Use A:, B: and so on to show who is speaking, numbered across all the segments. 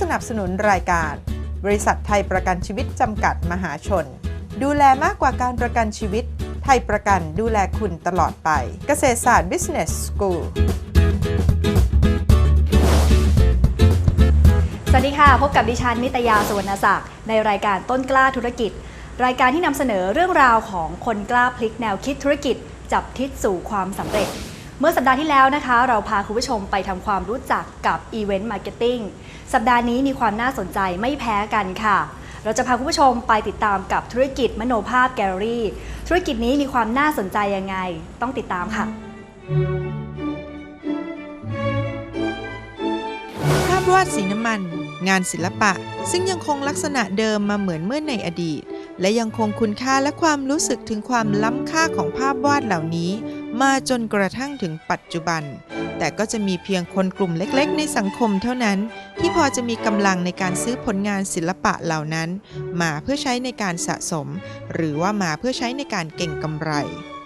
A: สนับสนุนรายการ บริษัทไทยประกันชีวิตจำกัดมหาชน ดูแลมากกว่าการประกันชีวิต ไทยประกันดูแลคุณตลอดไป เกษตรศาสตร์ Business School
B: สวัสดีค่ะ พบกับดิฉันนิตยาสุวรรณศักดิ์ในรายการต้นกล้าธุรกิจ รายการที่นำเสนอเรื่องราวของคนกล้าพลิกแนวคิดธุรกิจ จับทิศสู่ความสำเร็จ เมื่อสัปดาห์ที่แล้วนะคะ เราพาคุณผู้ชมไปทำความรู้จักกับอีเวนต์มาร์เก็ตติ้งสัปดาห์นี้มีความน่าสนใจไม่แพ้กันค่ะ เราจะพาคุณผู้ชมไปติดตามกับธุรกิจมโนภาพแกลเลอรี่ ธุรกิจนี้มีความน่าสนใจยังไง ต้องติดตามค่ะ
A: ภาพวาดสีน้ำมัน งานศิลปะ ซึ่งยังคงลักษณะเดิมมาเหมือนเมื่อในอดีต และยังคงคุณค่าและความรู้สึกถึงความล้ำค่าของภาพวาดเหล่านี้ มาจนกระทั่งถึงปัจจุบัน แต่ก็จะมีเพียงคนกลุ่มเล็กๆ ในสังคมเท่านั้น ที่พอจะมีกำลังในการซื้อผลงานศิลปะเหล่านั้น มาเพื่อใช้ในการสะสม หรือว่ามาเพื่อใช้ในการเก่งกำไร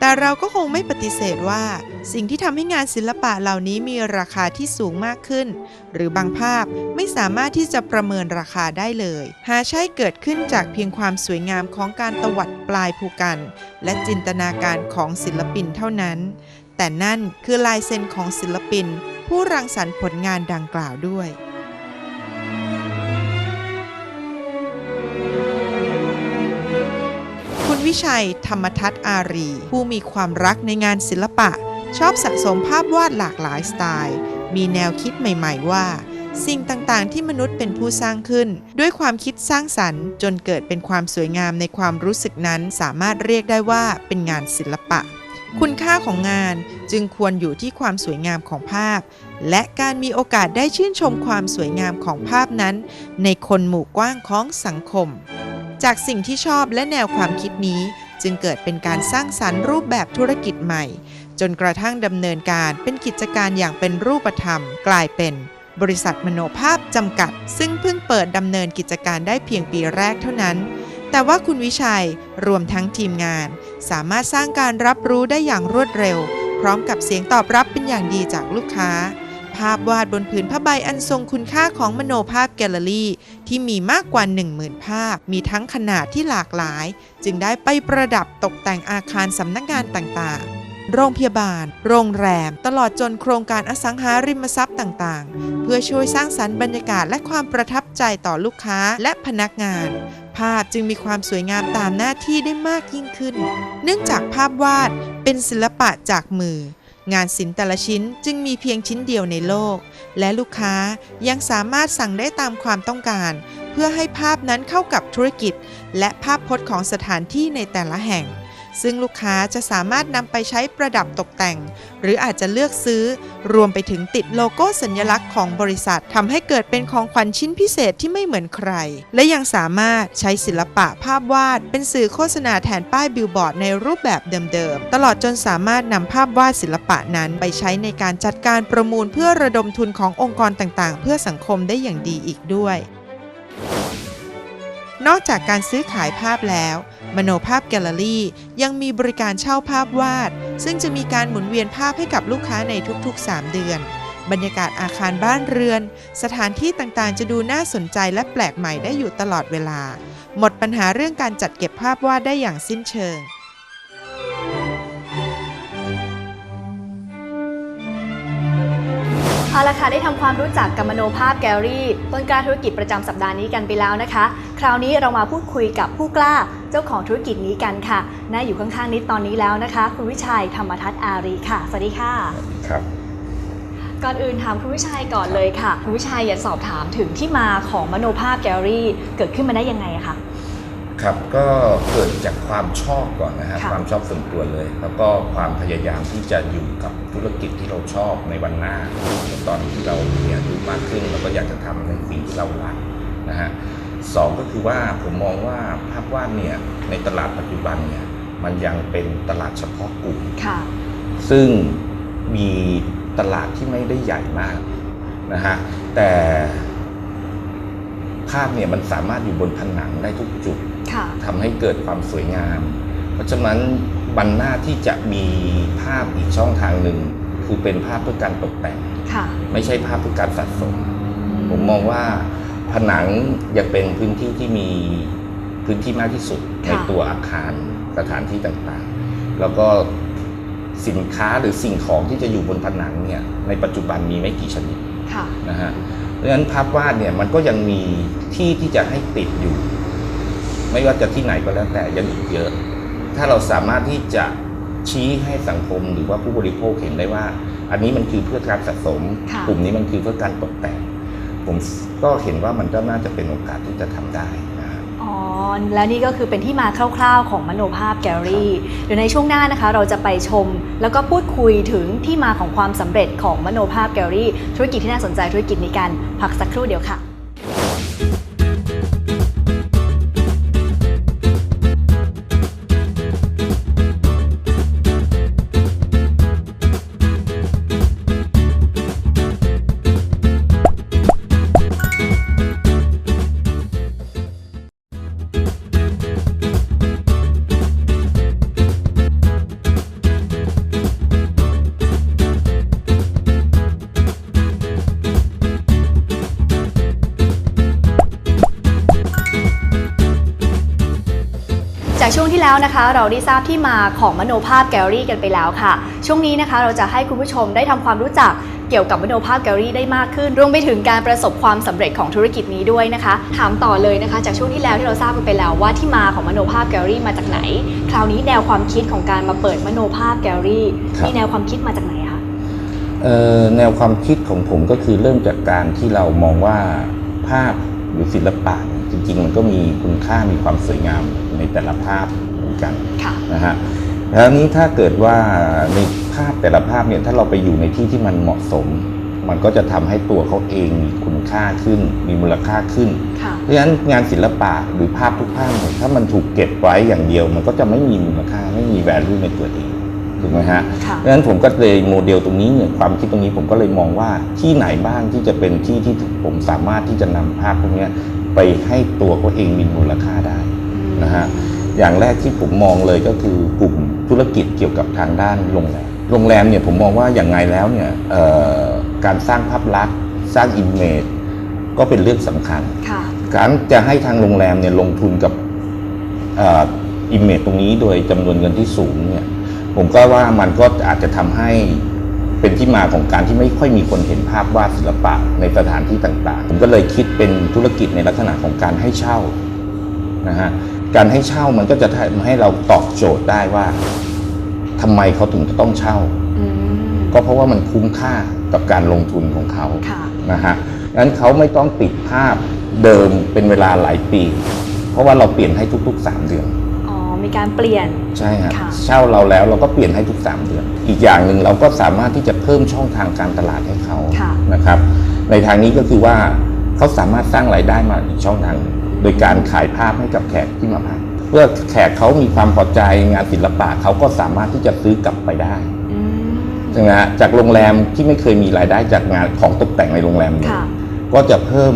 A: แต่เราก็คงไม่ปฏิเสธว่า สิ่งที่ทำให้งานศิลปะเหล่านี้มีราคาที่สูงมากขึ้น หรือบางภาพไม่สามารถที่จะประเมินราคาได้เลย หาใช่เกิดขึ้นจากเพียงความสวยงามของการตวัดปลายภูกัน และจินตนาการของศิลปินเท่านั้น แต่นั่นคือลายเซ็นของศิลปิน ผู้รังสรรค์ผลงานดังกล่าวด้วย วิชัย ธรรมทัศน์อารี ผู้มีความรักในงานศิลปะ ชอบสะสมภาพวาดหลากหลายสไตล์ มีแนวคิดใหม่ๆว่า สิ่งต่างๆ ที่มนุษย์เป็นผู้สร้างขึ้น ด้วยความคิดสร้างสรรค์ จนเกิดเป็นความสวยงามในความรู้สึกนั้นสามารถเรียกได้ว่าเป็นงานศิลปะ คุณค่าของงานจึงควรอยู่ที่ความสวยงามของภาพ และการมีโอกาสได้ชื่นชมความสวยงามของภาพนั้น ในคนหมู่กว้างของสังคม จากสิ่งที่ชอบและแนวความคิดนี้ จึงเกิดเป็นการสร้างสรรค์รูปแบบธุรกิจใหม่ จนกระทั่งดำเนินการเป็นกิจการอย่างเป็นรูปธรรม กลายเป็นบริษัทมโนภาพจำกัด ซึ่งเพิ่งเปิดดำเนินกิจการได้เพียงปีแรกเท่านั้น แต่ว่าคุณวิชัยรวมทั้งทีมงาน สามารถสร้างการรับรู้ได้อย่างรวดเร็ว พร้อมกับเสียงตอบรับเป็นอย่างดีจากลูกค้า ภาพวาดบนผืนผ้าใบอันทรงคุณค่าของมโนภาพแกลเลอรี่ ที่มีมากกว่า 10,000 ภาพ มีทั้งขนาดที่หลากหลาย จึงได้ไปประดับตกแต่งอาคารสำนักงานต่างๆโรงพยาบาล โรงแรม ตลอดจนโครงการอสังหาริมทรัพย์ต่างๆ เพื่อช่วยสร้างสรรค์บรรยากาศและความประทับใจต่อลูกค้าและพนักงาน ภาพจึงมีความสวยงามตามหน้าที่ได้มากยิ่งขึ้น เนื่องจากภาพวาดเป็นศิลปะจากมือ งานศิลป์แต่ละชิ้นจึงมีเพียงชิ้นเดียวในโลก และลูกค้ายังสามารถสั่งได้ตามความต้องการ เพื่อให้ภาพนั้นเข้ากับธุรกิจ และภาพพจน์ของสถานที่ในแต่ละแห่ง ซึ่งลูกค้าจะสามารถนำไปใช้ประดับตกแต่ง หรืออาจจะเลือกซื้อ รวมไปถึงติดโลโก้สัญลักษณ์ของบริษัททำให้เกิดเป็นของขวัญชิ้นพิเศษที่ไม่เหมือนใคร และยังสามารถใช้ศิลปะภาพวาด เป็นสื่อโฆษณาแทนป้ายบิลบอร์ดในรูปแบบเดิมๆ ตลอดจนสามารถนำภาพวาดศิลปะนั้นไปใช้ในการจัดการประมูลเพื่อระดมทุนขององค์กรต่างๆ เพื่อสังคมได้อย่างดีอีกด้วย นอกจากการซื้อขายภาพแล้ว มโนภาพแกลเลอรี่ยังมีบริการเช่าภาพวาด ซึ่งจะมีการหมุนเวียนภาพให้กับลูกค้าในทุกๆ 3 เดือน บรรยากาศอาคารบ้านเรือน สถานที่ต่างๆ จะดูน่าสนใจและแปลกใหม่ได้อยู่ตลอดเวลา หมดปัญหาเรื่องการจัดเก็บภาพวาดได้อย่างสิ้นเชิง
B: เอาละค่ะได้ทำความรู้จักกับมโนภาพแกลเลอรี่ต้นกล้าธุรกิจประจำสัปดาห์นี้กันไปแล้วนะคะ คราวนี้เรามาพูดคุยกับผู้กล้าเจ้าของธุรกิจนี้กันค่ะน่าอยู่ข้างๆนิดตอนนี้แล้วนะคะ คุณวิชัยธรรมทัศน์อารีค่ะ สวัสดีค่ะ
C: ครับ
B: ก่อนอื่นถามคุณวิชัยก่อนเลยค่ะ คุณวิชัยอยากสอบถามถึงที่มาของมโนภาพแกลเลอรี่เกิดขึ้นมาได้ยังไงอะคะ
C: ครับก็เกิดจากความชอบก่อนนะฮะ
B: ค่ะ
C: ความชอบส่วนตัวเลย แล้วก็ความพยายามที่จะอยู่กับธุรกิจที่เราชอบในวันหน้าตอนที่เรามีอายุมากขึ้นเราก็อยากจะทำในสิ่งที่เรารักนะฮะสองก็คือว่าผมมองว่าภาพวาดเนี่ยในตลาดปัจจุบันเนี่ยมันยังเป็นตลาดเฉพาะกลุ่ม
B: ค่ะ
C: ซึ่งมีตลาดที่ไม่ได้ใหญ่มากนะฮะ แต่ภาพเนี่ยมันสามารถอยู่บนผนังได้ทุกจุด
B: ค่ะ
C: ทำให้เกิดความสวยงาม เพราะฉะนั้นบันหน้าที่จะมีภาพอีกช่องทางหนึ่ง คือเป็นภาพเพื่อการตกแต่ง
B: ค่ะ
C: ไม่ใช่ภาพเพื่อการสะสม ผมมองว่าผนังยังเป็นพื้นที่ที่มีพื้นที่มากที่สุด
B: ค่ะ
C: ในตัวอาคารสถานที่ต่างๆ แล้วก็สินค้าหรือสิ่งของที่จะอยู่บนผนังเนี่ยในปัจจุบันมีไม่กี่ชนิด
B: ค่ะ
C: นะฮะเพราะฉะนั้นภาพวาดเนี่ยมันก็ยังมีที่ที่จะให้ติดอยู่ ไม่ว่าจะที่ไหนก็แล้วแต่ยังอีกเยอะ ถ้าเราสามารถที่จะชี้ให้สังคมหรือว่าผู้บริโภคเห็นได้ว่า อันนี้มันคือเพื่อการสะสม
B: ค่ะ
C: กลุ่มนี้มันคือเพื่อการตกแต่ง ผมก็เห็นว่ามันก็น่าจะเป็นโอกาสที่จะทำได้นะฮะ
B: อ๋อ แล้วนี่ก็คือเป็นที่มาคร่าวๆ ของมโนภาพแกลเลอรี่ เดี๋ยวในช่วงหน้านะคะ เราจะไปชม แล้วก็พูดคุยถึงที่มาของความสำเร็จของมโนภาพแกลเลอรี่ ธุรกิจที่น่าสนใจธุรกิจนี้กันพักสักครู่เดียวค่ะ แล้วนะคะเราได้ทราบที่มาของมโนภาพแกลเลอรี่กันไปแล้วค่ะ ช่วงนี้นะคะเราจะให้คุณผู้ชมได้ทำความรู้จักเกี่ยวกับมโนภาพแกลเลอรี่ได้มากขึ้น รวมไปถึงการประสบความสำเร็จของธุรกิจนี้ด้วยนะคะ ถามต่อเลยนะคะ จากช่วงที่แล้วที่เราทราบกันไปแล้วว่าที่มาของมโนภาพแกลเลอรี่มาจากไหน คราวนี้แนวความคิดของการมาเปิดมโนภาพแกลเลอรี่
C: ครับ
B: มีแนวความคิดมาจากไหนคะ
C: เอ่อแนวความคิดของผมก็คือเริ่มจากการที่เรามองว่าภาพหรือศิลปะเนี่ยจริงๆ มันก็มีคุณค่ามีความสวยงามในแต่ละภาพเหมือน กัน
B: ค่ะ
C: นะฮะแล้วนี้ถ้าเกิดว่าในภาพแต่ละภาพเนี่ยถ้าเราไปอยู่ในที่ที่มันเหมาะสม มันก็จะทำให้ตัวเขาเองมีคุณค่าขึ้น มีมูลค่าขึ้น
B: ค่ะ
C: เพราะฉะนั้นงานศิลปะหรือภาพทุกภาพเนี่ยถ้ามันถูกเก็บไว้อย่างเดียว มันก็จะไม่มีมูลค่าไม่มี value ในตัวเองถูกไหมฮะ
B: ค่ะ
C: เพราะฉะนั้นผมก็เลยโมเดลตรงนี้เนี่ยความคิดตรงนี้ผมก็เลยมองว่าที่ไหนบ้างที่จะเป็นที่ที่ผมสามารถที่จะนำภาพพวกเนี้ยไปให้ตัวเขาเองมีมูลค่าได้นะฮะ อย่างแรกที่ผมมองเลยก็คือกลุ่มธุรกิจเกี่ยวกับทางด้านโรงแรม โรงแรมเนี่ยผมมองว่าอย่างไงแล้วเนี่ยเอ่อการสร้างภาพลักษณ์ สร้างอิมเมจก็เป็นเรื่องสำคัญ
B: ค่ะ
C: การจะให้ทางโรงแรมเนี่ยลงทุนกับอิมเมจตรงนี้โดยจำนวนเงินที่สูงเนี่ยผมก็ว่ามันก็อาจจะทำให้เป็นที่มาของการที่ไม่ค่อยมีคนเห็นภาพวาดศิลปะในสถานที่ต่างๆ ผมก็เลยคิดเป็นธุรกิจในลักษณะของการให้เช่า นะฮะการให้เช่ามันก็จะทำให้เราตอบโจทย์ได้ว่าทำไมเขาถึงจะต้องเช่า
B: อืม
C: ก็เพราะว่ามันคุ้มค่ากับการลงทุนของเขา
B: ค่ะ
C: นะฮะงั้นเขาไม่ต้องติดภาพเดิมเป็นเวลาหลายปี เพราะว่าเราเปลี่ยนให้ทุกๆ 3 เดือน
B: อ๋อ มีการเปลี่ยน
C: ใช่ฮะ
B: ค่ะ
C: เช่าเราแล้วเราก็เปลี่ยนให้ทุก 3 เดือน อีกอย่างหนึ่งเราก็สามารถที่จะเพิ่มช่องทางการตลาดให้เขา
B: ค่ะ
C: นะครับ ในทางนี้ก็คือว่าเขาสามารถสร้างรายได้มาอีกช่องทางหนึ่ง โดยการขายภาพให้กับแขกที่มาพักเพื่อแขกเขามีความพอใจงานศิลปะเขาก็สามารถที่จะซื้อกลับไปได้
B: อืม
C: ใช่ไหมฮะจากโรงแรมที่ไม่เคยมีรายได้จากงานของตกแต่งในโรงแรมเลย
B: ค่ะ
C: ก็จะเพิ่ม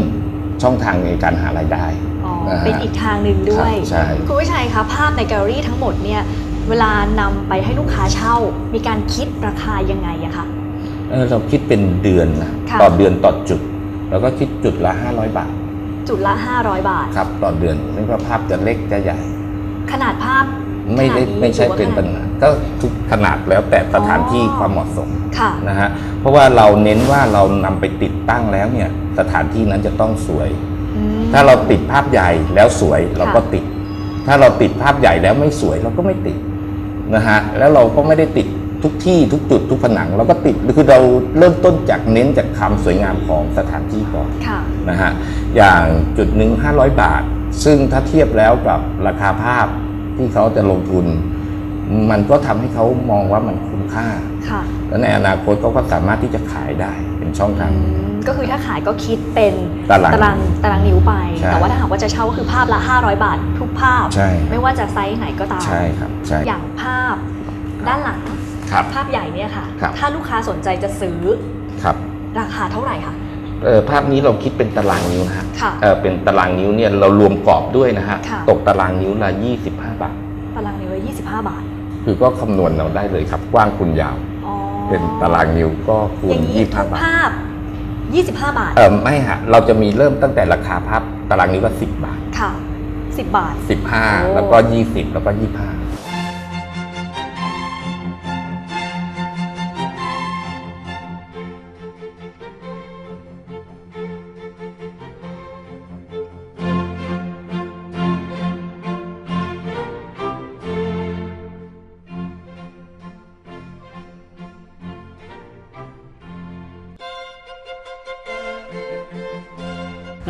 C: ช่องทางในการหารายได้
B: อ๋อ
C: นะฮะ
B: เป็นอีกทางหนึ่งด้วย
C: ครับใช่
B: คุณวิชัยคะภาพในแกลเลอรี่ทั้งหมดเนี่ยเวลานำไปให้ลูกค้าเช่า มีการคิดราคายังไงอะคะ
C: เออเราคิดเป็นเดือนนะ
B: ค่ะ
C: ต่อเดือนต่อจุด แล้วก็คิดจุดละ 500 บาท
B: จุดละ 500 บาท
C: ครับต่อเดือนไม่ว่าภาพจะเล็กจะใหญ่
B: ขนาดภาพ
C: ไม่ได้
B: ขนาดนี้
C: ไม่ใช่
B: หรือว่า
C: เป็น
B: ขนาด
C: ปัญหาก็ทุกขนาดแล้วแต่สถานที่ความเหมาะสม
B: ค่ะ
C: นะฮะเพราะว่าเราเน้นว่าเรานำไปติดตั้งแล้วเนี่ยสถานที่นั้นจะต้องสวย
B: อืม
C: ถ้าเราติดภาพใหญ่แล้วสวยเราก็
B: ค่ะ
C: ติด ถ้าเราติดภาพใหญ่แล้วไม่สวยเราก็ไม่ติดนะฮะแล้วเราก็ไม่ได้ติด ทุกที่ทุกจุดทุกผนังเราก็ติดคือเราเริ่มต้นจากเน้นจากความสวยงามของสถานที่ก่อน
B: ค่ะ
C: นะฮะอย่างจุดหนึ่ง500 บาท ซึ่งถ้าเทียบแล้วกับราคาภาพที่เขาจะลงทุน มันก็ทำให้เขามองว่ามันคุ้มค่า
B: ค่ะ
C: และในอนาคตเขาก็สามารถที่จะขายได้เป็นช่องทาง
B: อืมก็คือถ้าขายก็คิดเป็น
C: ตาราง
B: ตารางตารางนิ้วไป
C: ใช่
B: แต่ว่าถ้าหากว่าจะเช่าก็คือภาพละ 500 บาท ทุกภาพ
C: ใช่
B: ไม่ว่าจะไซส์ไหนก็ตาม
C: ใช่ครับใช่
B: อย่างภาพด้านหลัง
C: ครับ
B: ภาพใหญ่เนี่ยค่ะ
C: ครับ
B: ถ้าลูกค้าสนใจจะซื้อ
C: ครับ
B: ราคาเท่าไหร่คะ
C: เอ่อภาพนี้เราคิดเป็นตารางนิ้วนะฮะ
B: ค่ะ
C: เอ่อเป็นตารางนิ้วเนี่ยเรารวมกรอบด้วยนะฮะ
B: ค่ะ
C: ตกตารางนิ้วละ 25 บาท
B: ตารางนิ้วละ25 บาท
C: คือก็คำนวณเราได้เลยครับ กว้างคูณยาว
B: อ๋อ
C: เป็นตารางนิ้วก็คู
B: อ
C: ณ
B: ย่างนี้ทุก
C: 25บาท
B: ภาพ 25 บาท
C: เออไม่ฮะเราจะมีเริ่มตั้งแต่ราคาภาพตารางนิ้วละ10 บาท
B: ค่ะ 10 บาทโอ้
C: 15 แล้วก็ 20 แล้วก็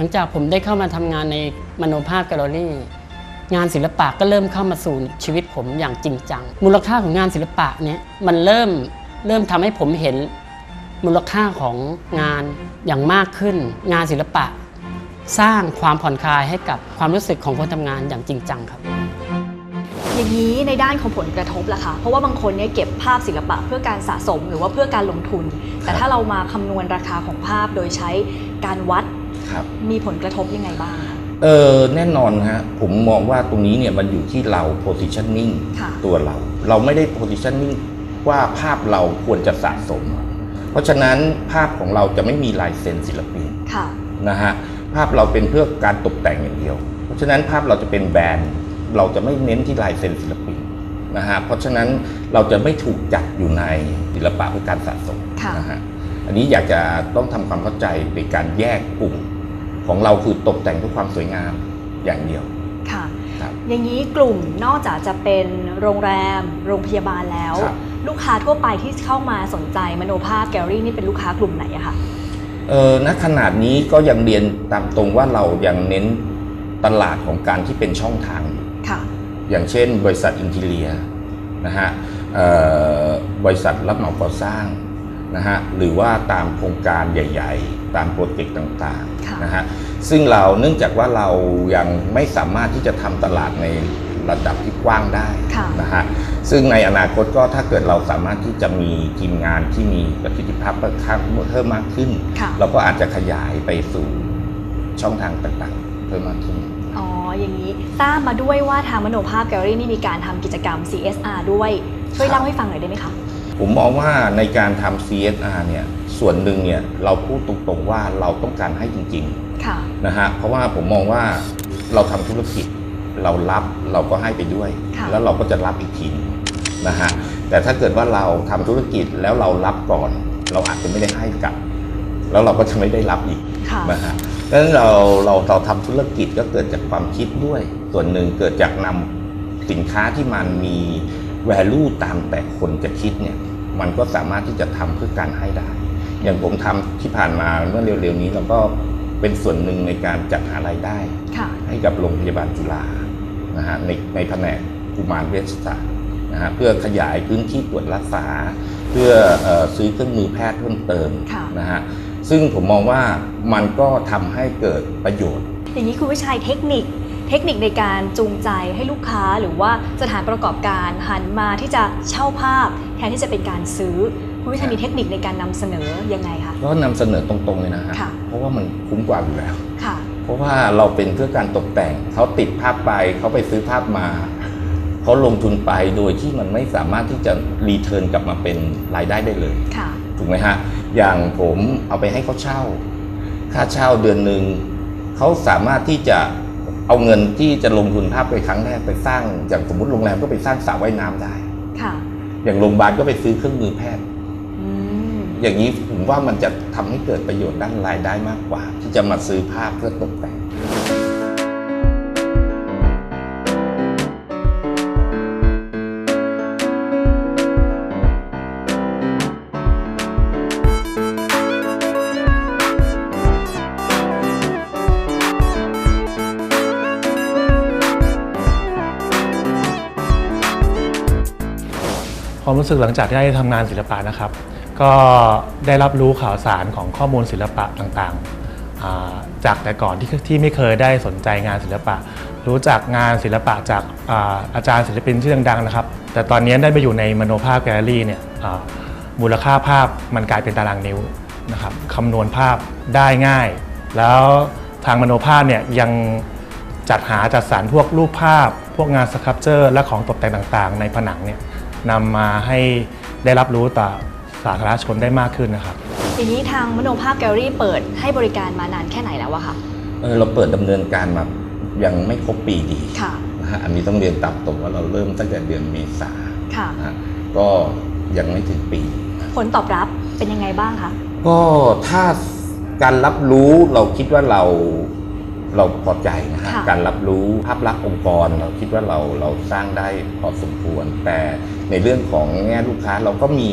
D: งจากผมได้เข้ามาทำงานในมโนภาพแกลเลอรี่ งานศิลปะก็เริ่มเข้ามาสู่ชีวิตผมอย่างจริงจัง มูลค่าของงานศิลปะเนี่ยมันเริ่มเริ่มทำให้ผมเห็นมูลค่าของงานอย่างมากขึ้น งานศิลปะ สร้างความผ่อนคลายให้กับความรู้สึกของคนทำงานอย่างจริงจังครับ
B: อย่างนี้ในด้านของผลกระทบล่ะคะ เพราะว่าบางคนเนี่ยเก็บภาพศิลปะเพื่อการสะสมหรือว่าเพื่อการลงทุน แต่ถ้าเรามาคำนวณราคาของภาพโดยใช้การวัด
C: ครับ
B: มีผลกระทบยังไงบ้างคะ
C: เออแน่นอนฮะผมมองว่าตรงนี้เนี่ยมันอยู่ที่เรา positioning
B: ค่ะ
C: ตัวเรา เราไม่ได้ positioning ว่าภาพเราควรจะสะสม เพราะฉะนั้นภาพของเราจะไม่มีลายเซ็นศิลปิน
B: ค่ะ
C: นะฮะภาพเราเป็นเพื่อการตกแต่งอย่างเดียว เพราะฉะนั้นภาพเราจะเป็นแบรนด์ เราจะไม่เน้นที่ลายเซ็นศิลปินนะฮะเพราะฉะนั้นเราจะไม่ถูกจัดอยู่ในศิลปะเพื่อการสะสม
B: ค่ะ
C: นะฮะอันนี้อยากจะต้องทำความเข้าใจในการแยกกลุ่ม ของเราคือตกแต่งเพื่อความสวยงามอย่างเดียว
B: ค่ะ
C: ครับ
B: อย่างนี้กลุ่มนอกจากจะเป็นโรงแรม โรงพยาบาลแล้ว
C: ครับ
B: ลูกค้าทั่วไปที่เข้ามาสนใจมโนภาพแกลเลอรี่นี่เป็นลูกค้ากลุ่มไหนอะคะ
C: เออณขนาดนี้ก็ยังเรียนตามตรงว่าเรายังเน้นตลาดของการที่เป็นช่องทางอยู่
B: ค่ะ
C: อย่างเช่นบริษัทอินทีเลียนะฮะเอ่อบริษัทรับเหมาก่อสร้างนะฮะหรือว่าตามโครงการใหญ่ ๆ ตามโปรเจกต์ต่าง
B: ค่ะ
C: ๆ นะฮะซึ่งเราเนื่องจากว่าเรายังไม่สามารถที่จะทำตลาดในระดับที่กว้างได้
B: ค่ะ
C: นะฮะซึ่งในอนาคตก็ถ้าเกิดเราสามารถที่จะมีทีมงานที่มีประสิทธิภาพเพิ่มมากขึ้น
B: ค่ะ
C: เราก็อาจจะขยายไปสู่ช่องทางต่างๆ เพิ่มมากขึ้น
B: อ๋อ อย่างนี้ทราบมาด้วยว่าทางมโนภาพแกลเลอรี่นี่มีการทำกิจกรรม CSR ด้วย ช่วย
C: ครับ
B: เล่าให้ฟังหน่อยได้ไหมคะ
C: ผมมองว่าในการทำ CSR เนี่ยส่วนหนึ่งเนี่ยเราพูดตรงๆว่าเราต้องการให้จริง
B: ค่ะ
C: ๆนะฮะเพราะว่าผมมองว่าเราทำธุรกิจเรารับเราก็ให้ไปด้วย
B: ค่ะ
C: แล้วเราก็จะรับอีกทีหนึ่งนะฮะแต่ถ้าเกิดว่าเราทำธุรกิจแล้วเรารับก่อน เราอาจจะไม่ได้ให้กลับ แล้วเราก็จะไม่ได้รับอีก
B: ค่ะ
C: นะฮะดังนั้นเราเราเราทำธุรกิจก็เกิดจากความคิดด้วย ส่วนหนึ่งเกิดจากนำสินค้าที่มันมี value ตามแต่คนจะคิดเนี่ย มันก็สามารถที่จะทำเพื่อการให้ได้ อย่างผมทำที่ผ่านมาเมื่อเร็วๆนี้เราก็เป็นส่วนหนึ่งในการจัดหารายได้
B: ค่ะ
C: ให้กับโรงพยาบาลจุฬานะฮะในในแผนกกุมารเวชศาสตร์นะฮะเพื่อขยายพื้นที่ตรวจรักษา เพื่อเออซื้อเครื่องมือแพทย์เพิ่มเติม
B: ค่ะ
C: นะฮะซึ่งผมมองว่ามันก็ทำให้เกิดประโยชน์
B: อย่างนี้คุณวิชัยเทคนิค เทคนิคในการจูงใจให้ลูกค้าหรือว่าสถานประกอบการหันมาที่จะเช่าภาพ แทนที่จะเป็นการซื้อคุณวิชัยมีเทคนิคในการนำเสนอยังไงคะ
C: ก็นำเสนอตรงๆเลยนะฮะ
B: ค่ะ
C: เพราะว่ามันคุ้มกว่าอยู่แล้ว
B: ค่ะ
C: เพราะว่าเราเป็นเพื่อการตกแต่งเขาติดภาพไปเขาไปซื้อภาพมาเขาลงทุนไปโดยที่มันไม่สามารถที่จะรีเทิร์นกลับมาเป็นรายได้ได้เลย
B: ค่ะ
C: ถูกไหมฮะอย่างผมเอาไปให้เขาเช่า ค่าเช่าเดือนหนึ่งเขาสามารถที่จะ เอาเงินที่จะลงทุนภาพไปครั้งแรกไปสร้างอย่างสมมติโรงแรมก็ไปสร้างสระว่ายน้ำได้
B: ค่ะ
C: อย่างโรงพยาบาลก็ไปซื้อเครื่องมือแพทย์
B: อืม
C: อย่างนี้ผมว่ามันจะทำให้เกิดประโยชน์ด้านรายได้มากกว่า ที่จะมาซื้อภาพเพื่อตกแต่ง
E: ความรู้สึกหลังจากที่ได้ทำงานศิลปะนะครับ ก็ได้รับรู้ข่าวสารของข้อมูลศิลปะต่างๆ จากแต่ก่อนที่ที่ไม่เคยได้สนใจงานศิลปะ รู้จักงานศิลปะจากอาอาจารย์ศิลปินชื่อดังๆนะครับ แต่ตอนนี้ได้ไปอยู่ในมโนภาพแกลเลอรี่เนี่ยมูลค่าภาพมันกลายเป็นตารางนิ้วนะครับคำนวณภาพได้ง่าย แล้วทางมโนภาพเนี่ยยังจัดหาจัดสรรพวกรูปภาพ พวกงานสครับเจอร์และของตกแต่งต่างๆ ในผนังเนี่ย นำมาให้ได้รับรู้ต่อสาธารณชนได้มากขึ้นนะครับ
B: อย่างนี้ทางมโนภาพแกลเลอรี่เปิดให้บริการมานานแค่ไหนแล้วอะคะ
C: เออเราเปิดดำเนินการมายังไม่ครบปีดี
B: ค่ะ
C: นะฮะอันนี้ต้องเรียนตามตรงว่าเราเริ่มตั้งแต่เดือนเมษา
B: ค่ะ
C: นะฮะก็ยังไม่ถึงปี
B: ผลตอบรับเป็นยังไงบ้างคะ
C: ก็ถ้าการรับรู้เราคิดว่าเรา เราพอใจนะฮะ
B: ค่ะ
C: การรับรู้ภาพลักษณ์องค์กร เราคิดว่าเราเราสร้างได้พอสมควร แต่ในเรื่องของแง่ลูกค้าเราก็มี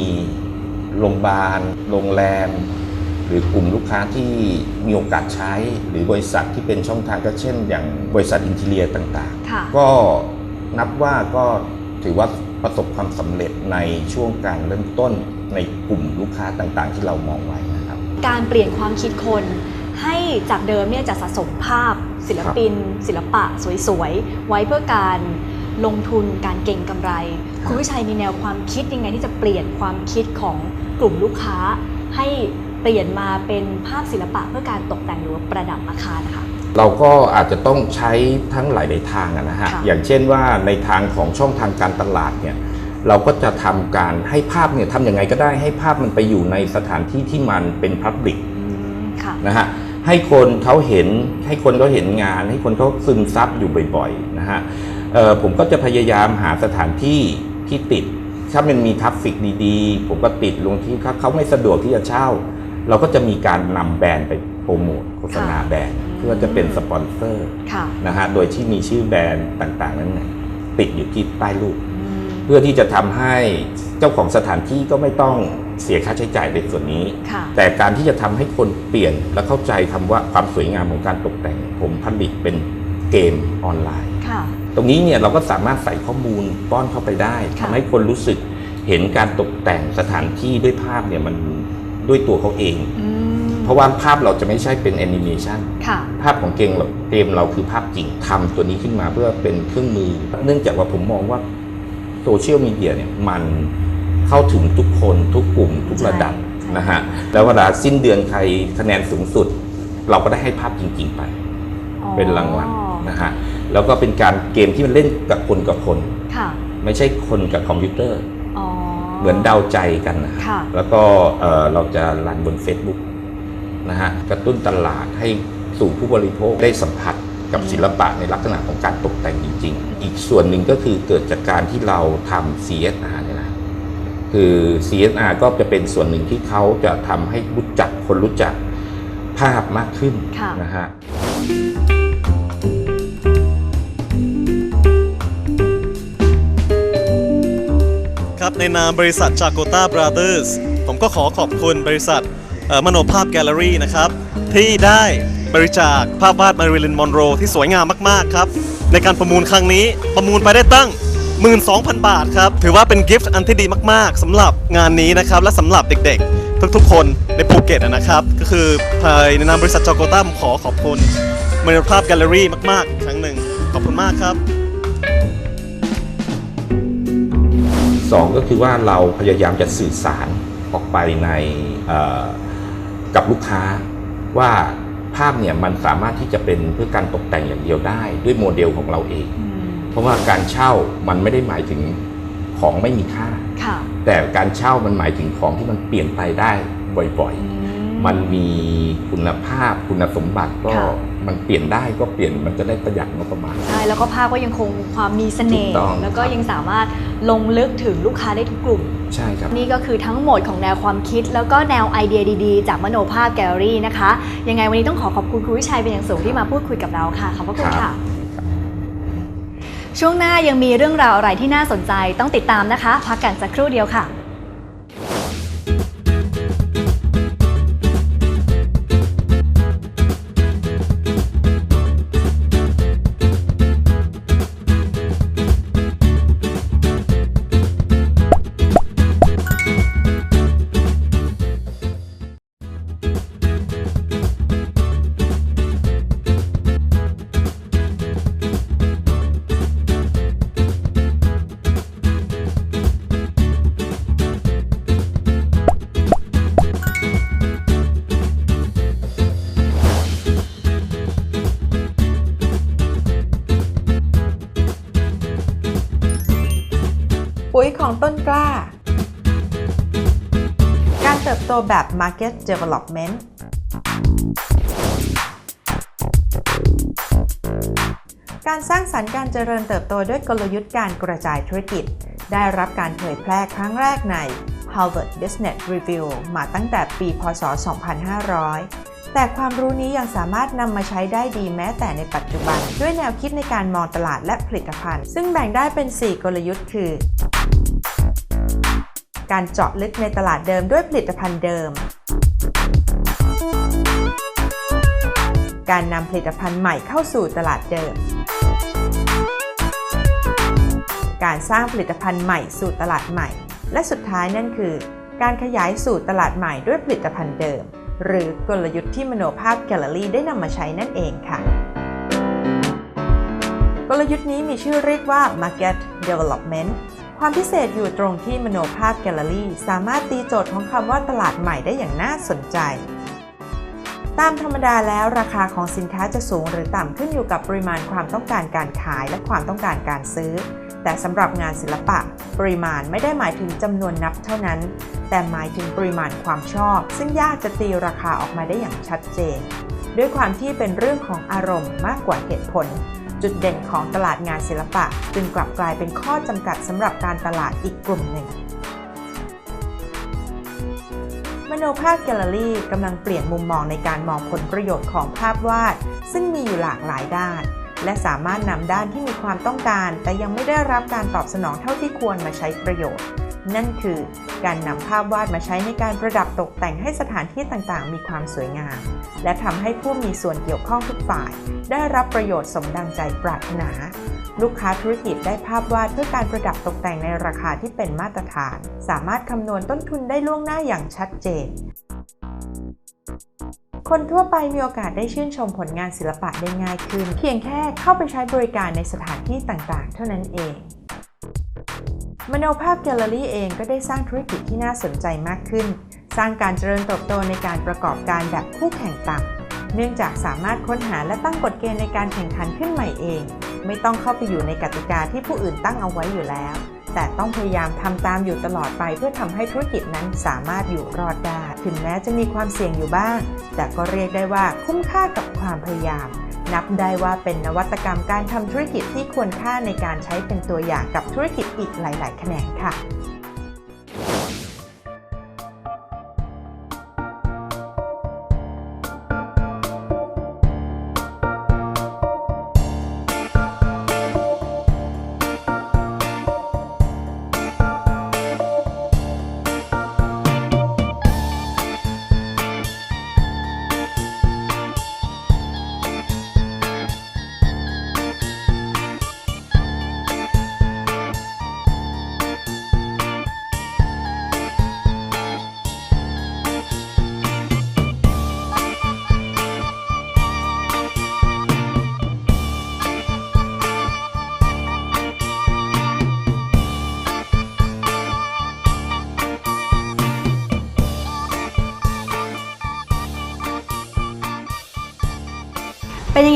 C: โรงพยาบาลโรงแรม หรือกลุ่มลูกค้าที่มีโอกาสใช้ หรือบริษัทที่เป็นช่องทางก็เช่น อย่างบริษัทอินทีเลียต่าง
B: ค่ะ
C: ๆก็นับว่าก็ถือว่าประสบความสำเร็จในช่วงการเริ่มต้นในกลุ่มลูกค้าต่างๆ ที่เรามองไว้นะครับ
B: การเปลี่ยนความคิดคน ให้จากเดิมเนี่ยจะสะสมภาพศิลปิน ศิลปะสวยๆ ไว้เพื่อการลงทุนการเก่งกำไร คุณวิชัยมีแนวความคิดยังไงที่จะเปลี่ยนความคิดของกลุ่มลูกค้า ให้เปลี่ยนมาเป็นภาพศิลปะเพื่อการตกแต่งหรือว่าประดับอาคารนะคะ
C: เราก็อาจจะต้องใช้ทั้งหลายในทางอะนะฮะ
B: ค่ะ
C: อย่างเช่นว่าในทางของช่องทางการตลาดเนี่ยเราก็จะทำการให้ภาพเนี่ยทำยังไงก็ได้ให้ภาพมันไปอยู่ในสถานที่ที่มันเป็นพับลิก
B: อืม ค่ะ
C: นะฮะให้คนเขาเห็นให้คนเขาเห็นงาน ให้คนเขาซึมซับอยู่บ่อยๆนะฮะเอ่อผมก็จะพยายามหาสถานที่ที่ติด ถ้ามันมีทราฟฟิกดีๆ ผมก็ติดลงที่ถ้าเขาไม่สะดวกที่จะเช่า เราก็จะมีการนำแบรนด์ไปโปรโมทโฆษณา
B: ค่ะ
C: แบรนด์เพื่อจะเป็นสปอนเซอร์
B: ค่ะ
C: นะฮะโดยที่มีชื่อแบรนด์ต่างๆ นั้นนะติดอยู่ที่ใต้รูป
B: อืม
C: เพื่อที่จะทำให้เจ้าของสถานที่ก็ไม่ต้อง เสียค่าใช้จ่ายในส่วนนี้
B: ค่ะ
C: แต่การที่จะทำให้คนเปลี่ยนและเข้าใจคำว่าความสวยงามของการตกแต่ง ผมผลิตเป็นเกมออนไลน์
B: ค่ะ
C: ตรงนี้เนี่ยเราก็สามารถใส่ข้อมูลป้อนเข้าไปได้
B: ค่ะ
C: ทำให้คนรู้สึกเห็นการตกแต่งสถานที่ด้วยภาพเนี่ยมันด้วยตัวเขาเอง
B: อืม
C: เพราะว่าภาพเราจะไม่ใช่เป็นแอนิเมชัน
B: ค่ะ
C: ภาพของเกมเราเกมเราคือภาพจริงทำตัวนี้ขึ้นมาเพื่อเป็นเครื่องมือ เนื่องจากว่าผมมองว่าโซเชียลมีเดียเนี่ยมัน เข้าถึงทุกคนทุกกลุ่มทุกระดับ
B: ใช่
C: นะฮะแล้วเวลาสิ้นเดือนใครคะแนนสูงสุด เราก็ได้ให้ภาพจริง ๆ ไป
B: อ๋อ
C: เป็นรางวัลนะฮะแล้วก็เป็นการเกมที่มันเล่นกับคนกับคน
B: ค่ะ
C: ไม่ใช่คนกับคอมพิวเตอร์
B: อ๋อ
C: เหมือนเดาใจกันนะ
B: ค่ะ
C: แล้วก็เอ่อเราจะรันบน Facebook นะฮะกระตุ้นตลาดให้สู่ผู้บริโภคได้สัมผัสกับศิลปะในลักษณะของการตกแต่งจริง ๆ อีกส่วนหนึ่งก็คือเกิดจากการที่เราทำ CSR เนี่ยนะ คือ CSR ก็จะเป็นส่วนหนึ่งที่เขาจะทำให้รู้จักคนรู้จักภาพมากขึ้น
B: ค่ะ
C: นะฮะ
F: ครับในนามบริษัทจากโ t ต b บราเ h อร์สผมก็ขอขอบคุณบริษัทเอ่อมโนภาพแกลเลอรี่นะครับ ที่ได้บริจาคภาพวาดมาริลินมอนโรที่สวยงามมาก ๆ ครับ ในการประมูลครั้งนี้ประมูลไปได้ตั้ง 12,000 บาทครับ ถือว่าเป็นกิฟต์อันที่ดีมากๆสำหรับงานนี้นะครับ และสำหรับเด็กๆ ทุกๆ คนในภูเก็ตนะครับ ก็คือภายในนามบริษัทจากโ t ต b ผมขอขอบคุณมโนภาพแกลเลอรี่มากๆ ครั้งหนึ่ง ขอบคุณมากครับ
C: สองก็คือว่าเราพยายามจะสื่อสารออกไปในกับลูกค้าว่าภาพเนี่ยมันสามารถที่จะเป็นเพื่อการตกแต่งอย่างเดียวได้ ด้วยโมเดลของเราเอง เพราะว่าการเช่ามันไม่ได้หมายถึงของไม่มีค่า
B: ค่ะ
C: แต่การเช่ามันหมายถึงของที่มันเปลี่ยนไปได้บ่อย
B: อื
C: ๆมันมีคุณภาพคุณสมบัติก็
B: ค่ะ
C: มันเปลี่ยนได้ก็เปลี่ยนมันจะได้ประหยัดงบประมาณ
B: ใช่แล้วก็ภาพก็ยังคงความมีเสน่ห์
C: ถูกต้อง
B: แล้วก็
C: ครับ
B: ยังสามารถลงลึกถึงลูกค้าได้ทุกกลุ่ม
C: ใช่ครับ
B: นี่ก็คือทั้งหมดของแนวความคิด แล้วก็แนวไอเดียดีๆ จากมโนภาพแกลเลอรี่นะคะ ยังไงวันนี้ต้องขอขอบคุณครูวิชัยเป็นอย่างสูงที่มาพูดคุยกับเราค่ะขอบพระคุณ
C: ครั
B: ค่ะ
C: บ
B: ช่วงหน้ายังมีเรื่องราวอะไรที่น่าสนใจต้องติดตามนะคะ พักกันสักครู่เดียวค่ะ
A: ของต้นกล้า การเติบโตแบบ Market Development การสร้างสรรค์การเจริญเติบโตด้วยกลยุทธ์การกระจายธุรกิจ ได้รับการเผยแพร่ครั้งแรกใน Harvard Business Review มาตั้งแต่ปี พศ 2500 แต่ความรู้นี้ยังสามารถนำมาใช้ได้ดีแม้แต่ในปัจจุบัน ด้วยแนวคิดในการมองตลาดและผลิตภัณฑ์ ซึ่งแบ่งได้เป็น 4 กลยุทธ์คือ การเจาะลึกในตลาดเดิมด้วยผลิตภัณฑ์เดิม การนำผลิตภัณฑ์ใหม่เข้าสู่ตลาดเดิม การสร้างผลิตภัณฑ์ใหม่สู่ตลาดใหม่ และสุดท้ายนั่นคือ การขยายสู่ตลาดใหม่ด้วยผลิตภัณฑ์เดิม หรือกลยุทธ์ที่มโนภาพแกลเลอรี่ได้นำมาใช้นั่นเองค่ะกลยุทธ์นี้มีชื่อเรียกว่า Market Development ความพิเศษอยู่ตรงที่มโนภาพแกลเลอรี่ สามารถตีโจทย์ของคำว่าตลาดใหม่ได้อย่างน่าสนใจ ตามธรรมดาแล้วราคาของสินค้าจะสูงหรือต่ำขึ้นอยู่กับปริมาณความต้องการการขายและความต้องการการซื้อ แต่สำหรับงานศิลปะ ปริมาณไม่ได้หมายถึงจำนวนนับเท่านั้น แต่หมายถึงปริมาณความชอบ ซึ่งยากจะตีราคาออกมาได้อย่างชัดเจน ด้วยความที่เป็นเรื่องของอารมณ์มากกว่าเหตุผล จุดเด่นของตลาดงานศิลปะ จึงกลับกลายเป็นข้อจำกัดสำหรับการตลาดอีกกลุ่มหนึ่ง มโนภาพแกลเลอรี่กำลังเปลี่ยนมุมมองในการมองผลประโยชน์ของภาพวาด ซึ่งมีอยู่หลากหลายด้าน และสามารถนำด้านที่มีความต้องการ แต่ยังไม่ได้รับการตอบสนองเท่าที่ควรมาใช้ประโยชน์ นั่นคือการนำภาพวาดมาใช้ในการประดับตกแต่งให้สถานที่ต่างๆ มีความสวยงาม และทำให้ผู้มีส่วนเกี่ยวข้องทุกฝ่าย ได้รับประโยชน์สมดังใจปรารถนา ลูกค้าธุรกิจได้ภาพวาดเพื่อการประดับตกแต่งในราคาที่เป็นมาตรฐาน สามารถคำนวณต้นทุนได้ล่วงหน้าอย่างชัดเจน คนทั่วไปมีโอกาสได้ชื่นชมผลงานศิลปะได้ง่ายขึ้น เพียงแค่เข้าไปใช้บริการในสถานที่ต่างๆ เท่านั้นเอง มโนภาพแกลเลอรี่เองก็ได้สร้างธุรกิจที่น่าสนใจมากขึ้น สร้างการเจริญเติบโตในการประกอบการแบบคู่แข่งต่ำเนื่องจากสามารถค้นหาและตั้งกฎเกณฑ์ในการแข่งขันขึ้นใหม่เอง ไม่ต้องเข้าไปอยู่ในกติกาที่ผู้อื่นตั้งเอาไว้อยู่แล้ว แต่ต้องพยายามทำตามอยู่ตลอดไปเพื่อทำให้ธุรกิจนั้นสามารถอยู่รอดได้ ถึงแม้จะมีความเสี่ยงอยู่บ้าง แต่ก็เรียกได้ว่าคุ้มค่ากับความพยายาม นับได้ว่าเป็นนวัตกรรมการทำธุรกิจที่ควรค่าในการใช้เป็นตัวอย่างกับธุรกิจอีกหลาย ๆ แขนงค่ะ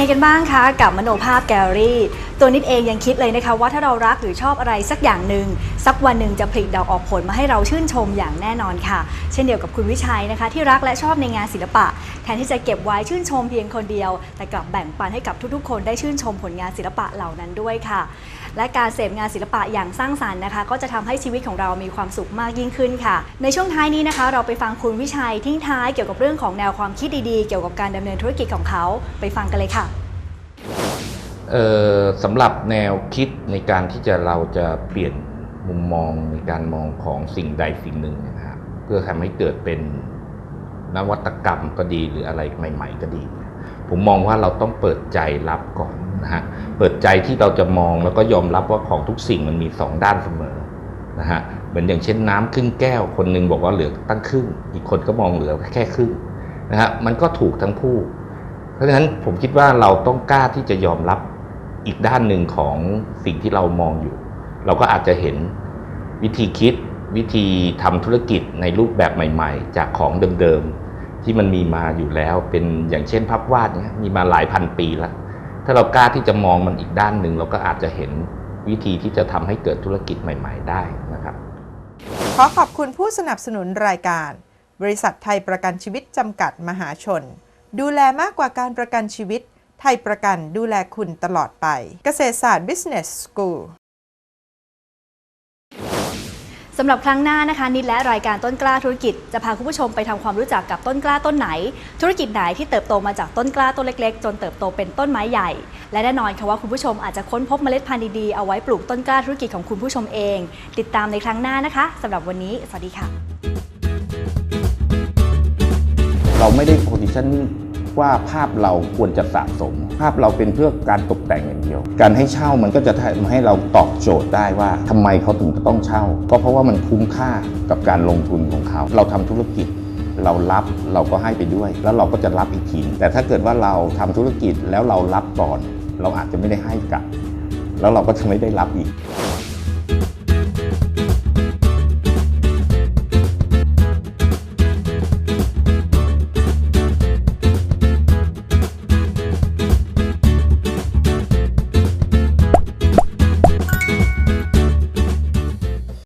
B: กันบ้างคะกับมโนภาพแกลเลอรี่ ตัวนิดเองยังคิดเลยนะคะ ว่าถ้าเรารักหรือชอบอะไรสักอย่างหนึ่งสักวันหนึ่งจะผลิดอกออกผลมาให้เราชื่นชมอย่างแน่นอนค่ะ เช่นเดียวกับคุณวิชัยนะคะ ที่รักและชอบในงานศิลปะ แทนที่จะเก็บไว้ชื่นชมเพียงคนเดียว แต่กลับแบ่งปันให้กับทุกๆ คนได้ชื่นชมผลงานศิลปะเหล่านั้นด้วยค่ะ และการเสพงานศิลปะอย่างสร้างสรรค์นะคะ ก็จะทำให้ชีวิตของเรามีความสุขมากยิ่งขึ้นค่ะ ในช่วงท้ายนี้นะคะ เราไปฟังคุณวิชัยทิ้งท้ายเกี่ยวกับเรื่องของแนวความคิดดีๆ เกี่ยวกับการดำเนินธุรกิจของเขาไปฟังกันเลยค่ะ
C: สำหรับแนวคิดในการที่จะเราจะเปลี่ยนมุมมองในการมองของสิ่งใดสิ่งหนึ่งนะครับเพื่อทำให้เกิดเป็นนวัตกรรมก็ดีหรืออะไรใหม่ ๆ ก็ดี ผมมองว่าเราต้องเปิดใจรับก่อน นะฮะเปิดใจที่เราจะมองแล้วก็ยอมรับว่าของทุกสิ่งมันมีสองด้านเสมอนะฮะเหมือนอย่างเช่นน้ำครึ่งแก้ว คนหนึงบอกว่าเหลือตั้งครึ่ง อีกคนก็มองเหลือแค่ครึ่งนะฮะมันก็ถูกทั้งคู่ เพราะฉะนั้นผมคิดว่าเราต้องกล้าที่จะยอมรับอีกด้านหนึ่งของสิ่งที่เรามองอยู่ เราก็อาจจะเห็นวิธีคิดวิธีทำธุรกิจในรูปแบบใหม่ ๆ จากของเดิมๆที่มันมีมาอยู่แล้วเป็นอย่างเช่นภาพวาดเนี่ยมีมาหลายพันปีแล้ว ถ้าเรากล้าที่จะมองมันอีกด้านหนึ่งเราก็อาจจะเห็นวิธีที่จะทำให้เกิดธุรกิจใหม่ ๆ ได้นะครับ
A: ขอขอบคุณผู้สนับสนุนรายการ บริษัทไทยประกันชีวิตจำกัดมหาชน ดูแลมากกว่าการประกันชีวิต ไทยประกันดูแลคุณตลอดไป เกษตรศาสตร์ Business School
B: สำหรับครั้งหน้านะคะ นิดและรายการต้นกล้าธุรกิจจะพาคุณผู้ชมไปทำความรู้จักกับต้นกล้าต้นไหน ธุรกิจไหนที่เติบโตมาจากต้นกล้าต้นเล็กๆ จนเติบโตเป็นต้นไม้ใหญ่ และแน่นอนค่ะว่าคุณผู้ชมอาจจะค้นพบเมล็ดพันธุ์ดีๆเอาไว้ปลูกต้นกล้าธุรกิจของคุณผู้ชมเอง ติดตามในครั้งหน้านะคะสำหรับวันนี้สวัสดีค่ะ
C: เราไม่ได้โพซิชัน ว่าภาพเราควรจะสะสม ภาพเราเป็นเพื่อการตกแต่งอย่างเดียว การให้เช่ามันก็จะทำให้เราตอบโจทย์ได้ว่าทำไมเขาถึงจะต้องเช่า ก็เพราะว่ามันคุ้มค่ากับการลงทุนของเขา เราทำธุรกิจเรารับเราก็ให้ไปด้วย แล้วเราก็จะรับอีกทีแต่ถ้าเกิดว่าเราทำธุรกิจแล้วเรารับก่อน เราอาจจะไม่ได้ให้กลับ แล้วเราก็จะไม่ได้รับอีก